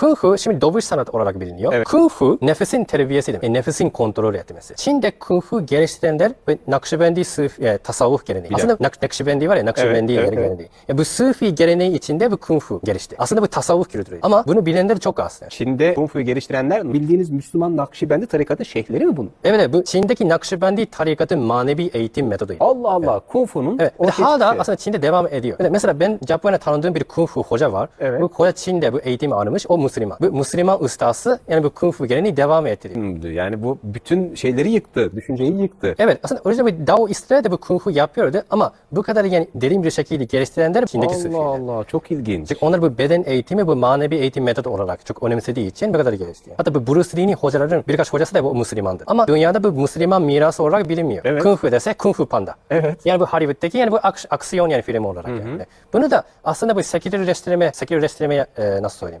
Kung Fu şimdi dövüş sanatı olarak biliniyor. Evet. Kung Fu nefesin terbiyesi demek. E, nefesin kontrol etmesi. Çin'de Kung Fu geliştirenler ve Nakşibendi Sıf, e, tasavvuf geleneği. Aslında Nak Nakşibendi var ya Nakşibendi Evet, evet, evet, geleneği. Ya bu Sufi geleneği içinde bu Kung Fu gelişti. Aslında bu tasavvuf kültürü. Ama bunu bilenler çok az. Yani. Çin'de Kung Fu'yu geliştirenler bildiğiniz Müslüman Nakşibendi tarikatı şeyhleri mi bunun? Evet, evet bu Çin'deki Nakşibendi tarikatın manevi eğitim metodu. Allah Allah. Kung Fu'nun Evet. ve ortaya hala çıkışı. aslında Çin'de devam ediyor. Evet, Mesela ben Japonya'da tanıdığım bir Kung Fu hoca var. Evet. Bu hoca Çin'de bu eğitimi almış. O Müslüman. Bu Müslüman ustası yani bu Kung Fu geleneği devam ettiriyor. Yani bu bütün şeyleri yıktı. Düşünceyi yıktı. Evet aslında orijinal bir Daoistler de bu Kung Fu yapıyordu ama bu kadar yani derin bir şekilde geliştirenler Çin'deki Allah Sufiler. Allah. Çok ilginç. Çünkü onlar bu beden eğitimi, bu manevi eğitim metodu olarak çok önemsediği için bu kadar gelişti. Hatta bu Bruce Lee'nin hocaların birkaç hocası da bu Müslümandır. Ama dünyada bu Müslüman mirası olarak bilinmiyor. Evet. Kung Fu dese Kung Fu Panda. Evet. Yani bu Hollywood'daki yani bu aks- aksiyon yani film olarak yani. Bunu da aslında bu sekülerleştirme, sekülerleştirmeye e, nasıl söyleyeyim?